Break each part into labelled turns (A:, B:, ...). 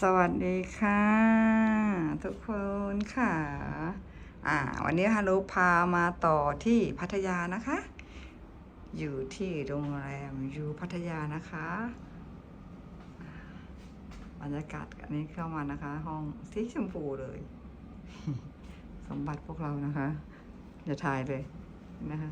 A: สวัสดีค่ะ ทุกคนค่ะ อ่า วันนี้ฮารุพามาต่อที่พัทยานะคะ อยู่ที่โรงแรมยูพัทยานะคะบรรยากาศอันนี้เข้ามานะคะ ห้องสีชมพูเลย สมบัติพวกเรานะคะ อย่าถ่ายเลยนะคะ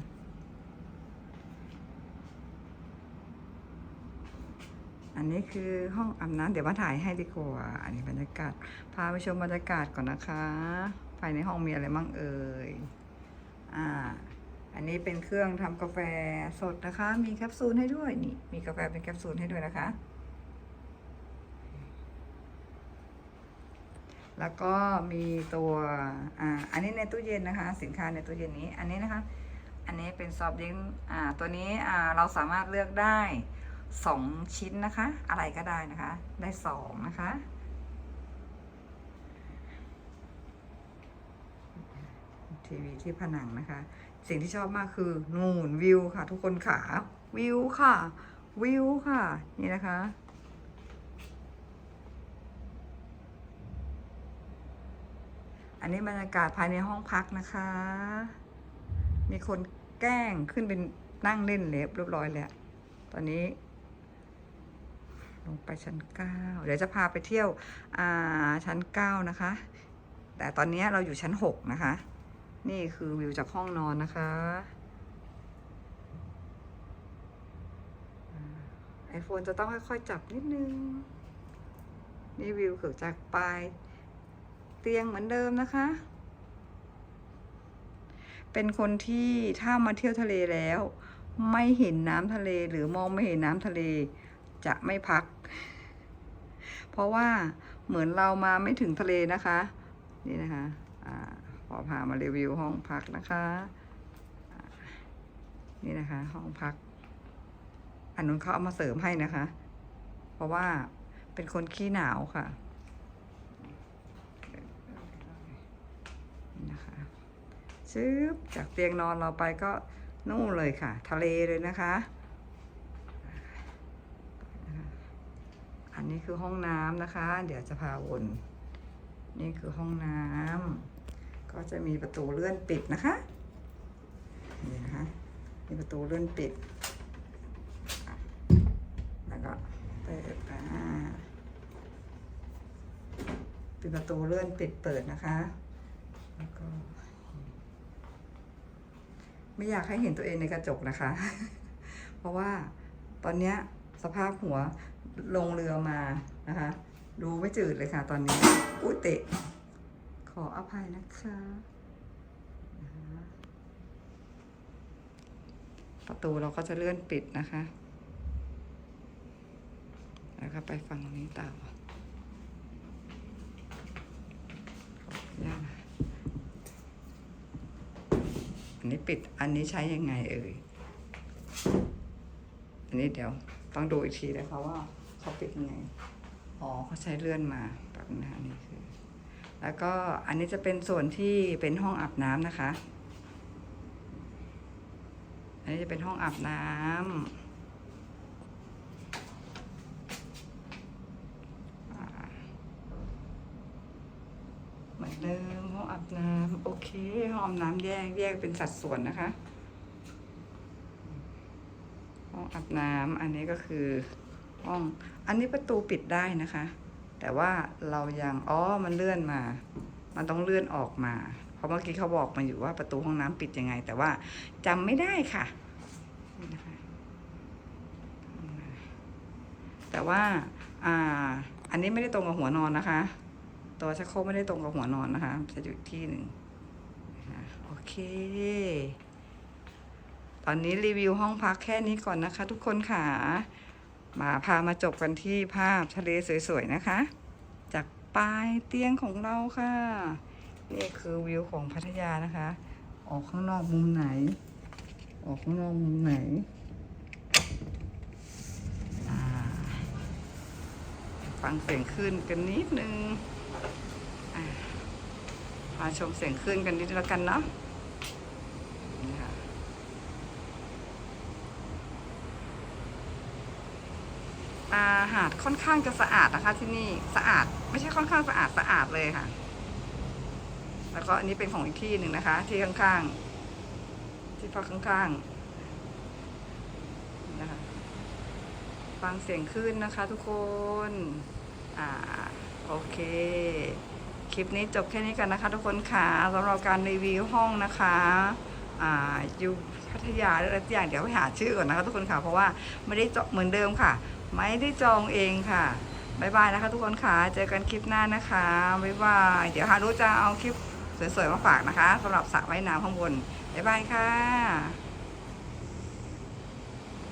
A: อันนี้คือห้องอาบน้ำเดี๋ยวมาถ่ายให้ดีกว่า อันนี้บรรยากาศ พาไปชมบรรยากาศก่อนนะคะ ภายในห้องมีอะไรมั่งเอ่ย อ่า อันนี้เป็นเครื่องทำกาแฟสดนะคะ มีแคปซูลให้ด้วยนี่ มีกาแฟเป็นแคปซูลให้ด้วยนะคะ แล้วก็มีตัว อ่า อันนี้ในตู้เย็นนะคะ สินค้าในตู้เย็นนี้ อันนี้นะคะ อันนี้เป็นซอฟต์ดริงอ่า ตัวนี้ อ่า เราสามารถเลือกได้ สองชิ้นนะคะ อะไรก็ได้นะคะ ได้สองนะคะ ทีวีที่ผนังนะคะ สิ่งที่ชอบมากคือนูนวิวค่ะ ทุกคนขาวิวค่ะ วิวค่ะ นี่นะคะอันนี้บรรยากาศภายในห้องพักนะคะ มีคนแกล้งขึ้นเป็นนั่งเล่นเล็บเรียบร้อยแล้ว ตอนนี้ ลงไปชั้นเก้าเดี๋ยวจะพาไปเที่ยวอ่าชั้นเก้านะคะ แต่ตอนนี้เราอยู่ชั้นหกนะคะ นี่คือวิวจากห้องนอนนะคะไอโฟนจะต้องค่อยๆจับนิดนึง นี่วิวเกิดจากปลายเตียงเหมือนเดิมนะคะ เป็นคนที่ถ้ามาเที่ยวทะเลแล้ว ไม่เห็นน้ำทะเลหรือมองไม่เห็นน้ำทะเล จะไม่พัก เพราะว่าเหมือนเรามาไม่ถึงทะเลนะคะ นี่นะคะอาขอพามารีวิวห้องพักนะคะนี่นะคะ ห้องพัก อันนู้นเขาเอามาเสริมให้นะคะ เพราะว่าเป็นคนขี้หนาวค่ะนี่นะคะซึบจากเตียงนอนเราไปก็นู่นเลยค่ะ ทะเลเลยนะคะ อั นนี้คือห้องน้ำนะคะ เดี๋ยวจะพาวนนี่คือห้องน้ำก็จะมีประตูเลื่อนปิดนะคะนี่นะคะมีประตูเลื่อนปิด แล้วก็เปิดอ่าเป็นประตูเลื่อนปิดเปิดนะคะ แล้วก็ ไม่อยากให้เห็นตัวเองในกระจกนะคะ เพราะว่าตอนเนี้ยสภาพหัว ลงเรือมานะคะ ดูไม่จืดเลยค่ะตอนนี้ อุ้ยเตะ ขออภัยนะคะประตูเราก็จะเลื่อนปิดนะคะ แล้วก็ไปฝั่งนี้ต่ออันนี้ปิด อันนี้ใช้ยังไงเอ่ย อันนี้เดี๋ยวต้องดูอีกทีนะคะว่า เขาปิดยังไง อ๋อเขาใช้เลื่อนมาแบบนี้นะคะนี่คือ แล้วก็อันนี้จะเป็นส่วนที่เป็นห้องอาบน้ำนะคะ อันนี้จะเป็นห้องอาบน้ำอ่าเหมือนเดิมห้องอาบน้ำโอเค ห้องอาบน้ำแยกแยกเป็นสัดส่วนนะคะห้องอาบน้ำอันนี้ก็คือ ห้อง อันนี้ประตูปิดได้นะคะ แต่ว่าเรายังอ๋อมันเลื่อนมา มันต้องเลื่อนออกมา เพราะเมื่อกี้เขาบอกมาอยู่ว่าประตูห้องน้ำปิดยังไง แต่ว่าจำไม่ได้ค่ะนะคะแต่ว่าอ่าอันนี้ไม่ได้ตรงกับหัวนอนนะคะ ตัวชักโครกไม่ได้ตรงกับหัวนอนนะคะจะอยู่อีกที่หนึ่งโอเค ตอนนี้รีวิวห้องพักแค่นี้ก่อนนะคะ ทุกคนค่ะ มาพามาจบกันที่ภาพทะเลสวยๆนะคะ จากปลายเตียงของเราค่ะ นี่คือวิวของพัทยานะคะ ออกข้างนอกมุมไหน ออกข้างนอกมุมไหนฟังเสียงคลื่นกันนิดนึงอ่ามาชมเสียงคลื่นกันนิดแล้วกันเนาะนี่ค่ะ อาดค่อนข้างจะสะอาดนะคะที่นี่สะอาดไม่ใช่ค่อนข้างสะอาดสะอาดเลยค่ะ แล้วก็อันนี้เป็นของอีกที่หนึ่งนะคะ ที่ข้างๆ ที่พักข้างๆนะคะฟังเสียงขึ้นนะคะทุกคนอ่าโอเค คลิปนี้จบแค่นี้กันนะคะ ทุกคนค่ะสำหรับการรีวิวห้องนะคะอ่าอยู่พัทยาหรืออะไรสักอย่างเดี๋ยวไปหาชื่อก่อนนะคะทุกคนค่ะ เพราะว่าไม่ได้จองเหมือนเดิมค่ะ ไม่ได้จองเองค่ะบ๊ายบายนะคะ ทุกคนค่ะ เจอกันคลิปหน้านะคะบ๊ายบาย เดี๋ยวฮารุจะเอาคลิปสวยๆมาฝากนะคะสำหรับสระว่ายน้ำข้างบนบ๊ายบายค่ะ